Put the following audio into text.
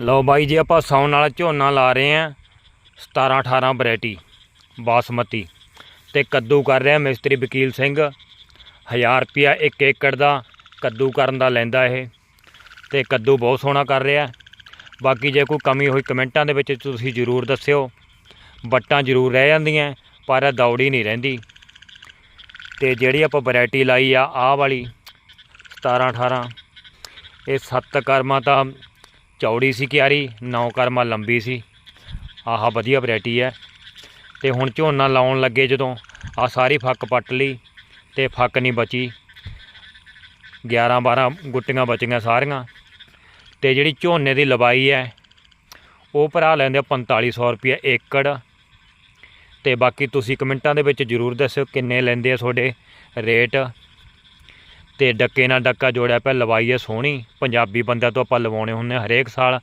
ਲਓ ਬਾਈ ਜੀ, ਆਪਾਂ ਸਾਉਣ ਵਾਲਾ ਝੋਨਾ ਲਾ ਰਹੇ ਆਂ 17 18 ਵੈਰਾਈਟੀ, ਬਾਸਮਤੀ ਤੇ ਕੱਦੂ ਕਰ ਰਿਹਾ ਮਿਸਤਰੀ ਵਕੀਲ ਸਿੰਘ। 1000 ਰੁਪਿਆ 1 ਏਕੜ ਦਾ ਕੱਦੂ ਕਰਨ ਦਾ ਲੈਂਦਾ ਇਹ ਤੇ ਕੱਦੂ ਬਹੁਤ ਸੋਹਣਾ ਕਰ ਰਿਹਾ। ਬਾਕੀ ਜੇ ਕੋਈ ਕਮੀ ਹੋਈ ਕਮੈਂਟਾਂ ਦੇ ਵਿੱਚ ਤੁਸੀਂ ਜ਼ਰੂਰ ਦੱਸਿਓ। ਬੱਟਾਂ ਜ਼ਰੂਰ ਰਹਿ ਜਾਂਦੀਆਂ, ਪਰ ਇਹ ਦੌੜੀ ਨਹੀਂ ਰਹਿੰਦੀ। ਤੇ ਜਿਹੜੀ ਆਪਾਂ ਵੈਰਾਈਟੀ ਲਾਈ ਆ, ਆਹ ਵਾਲੀ 17 18 ਇਹ ਸੱਤ ਕਰਮਾਂ ਤਾਂ ਚੌੜੀ ਸੀ ਕਿਆਰੀ, ਨੌ ਕਰਮਾ ਲੰਬੀ ਸੀ। ਆਹ ਵਧੀਆ ਵੈਰਾਈਟੀ ਹੈ। ਤੇ ਹੁਣ ਝੋਨਾ ਲਾਉਣ ਲੱਗੇ ਜਦੋਂ ਆ ਸਾਰੀ ਫੱਕ ਪੱਟ ਲਈ ਤੇ ਫੱਕ ਨਹੀਂ ਬਚੀ। 11 12 ਗੁੱਟੀਆਂ ਬਚੀਆਂ ਸਾਰੀਆਂ। ਤੇ ਜਿਹੜੀ ਝੋਨੇ ਦੀ ਲਵਾਈ ਹੈ, ਉਹ ਭਰਾ ਲੈਂਦੇ ਆ 4500 ਰੁਪਏ ਏਕੜ। ਤੇ ਬਾਕੀ ਤੁਸੀਂ ਕਮੈਂਟਾਂ ਦੇ ਵਿੱਚ ਜਰੂਰ ਦੱਸਿਓ ਕਿੰਨੇ ਲੈਂਦੇ ਆ ਤੁਹਾਡੇ ਰੇਟ। ਤੇ ਡੱਕੇ ਨਾਲ ਡੱਕਾ ਜੋੜਿਆ ਪਿਆ, ਲਵਾਈ ਹੈ ਸੋਹਣੀ। ਪੰਜਾਬੀ ਬੰਦਿਆਂ ਤੋਂ ਆਪਾਂ ਲਵਾਉਣੇ ਹੁੰਦੇ ਹਾਂ ਹਰੇਕ ਸਾਲ।